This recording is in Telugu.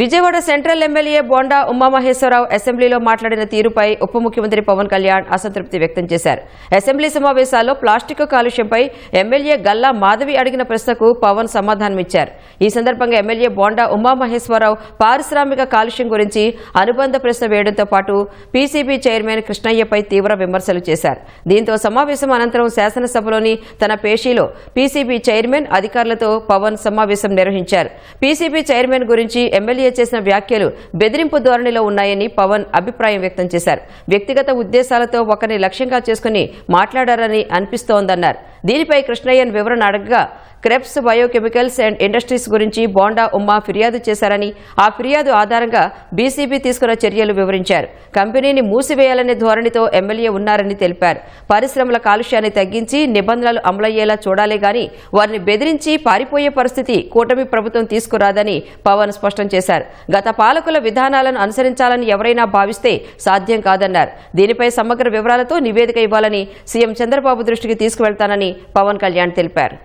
విజయవాడ సెంట్రల్ ఎమ్మెల్యే బోండా ఉమామహేశ్వరరావు అసెంబ్లీలో మాట్లాడిన తీరుపై ఉప ముఖ్యమంత్రి పవన్ కళ్యాణ్ అసంతృప్తి వ్యక్తం చేశారు. అసెంబ్లీ సమావేశాల్లో ప్లాస్టిక్ కాలుష్యంపై ఎమ్మెల్యే గల్లా మాధవి అడిగిన ప్రశ్నకు పవన్ సమాధానమిచ్చారు. ఈ సందర్భంగా ఎమ్మెల్యే బోండా ఉమామహేశ్వరరావు పారిశ్రామిక కాలుష్యం గురించి అనుబంధ ప్రశ్న వేయడంతో పాటు పీసీబీ చైర్మన్ కృష్ణయ్యపై తీవ్ర విమర్శలు చేశారు. దీంతో సమావేశం అనంతరం శాసనసభలోని తన పేషీలో పీసీబీ చైర్మన్ అధికారులతో పవన్ సమావేశం నిర్వహించారు. పీసీబీ చైర్మన్ గురించి ఎమ్మెల్యే చేసిన వ్యాఖ్యలు బెదిరింపు ధోరణిలో ఉన్నాయని పవన్ అభిప్రాయం వ్యక్తం చేశారు. వ్యక్తిగత ఉద్దేశాలతో ఒకరిని లక్ష్యంగా చేసుకుని మాట్లాడారని అనిపిస్తోందన్నారు. దీనిపై కృష్ణయ్యన్ వివరణ అడగగా క్రెప్స్ బయోకెమికల్స్ అండ్ ఇండస్ట్రీస్ గురించి బోండా ఉమ్మా ఫిర్యాదు చేశారని ఆ ఫిర్యాదు ఆధారంగా బీసీబీ తీసుకున్న చర్యలు వివరించారు. కంపెనీని మూసివేయాలనే ధోరణితో ఎమ్మెల్యే ఉన్నారని తెలిపారు. పరిశ్రమల కాలుష్యాన్ని తగ్గించి నిబంధనలు అమలయ్యేలా చూడాలే గాని వారిని బెదిరించి పారిపోయే పరిస్థితి కూటమి ప్రభుత్వం తీసుకురాదని పవన్ స్పష్టం చేశారు. చేశారు. గత పాలకుల విధానాలను అనుసరించాలని ఎవరైనా భావిస్తే సాధ్యం కాదన్నారు. దీనిపై సమగ్ర వివరాలతో నివేదిక ఇవ్వాలని సీఎం చంద్రబాబు దృష్టికి తీసుకువెళ్తానని పవన్ కళ్యాణ్ తెలిపారు.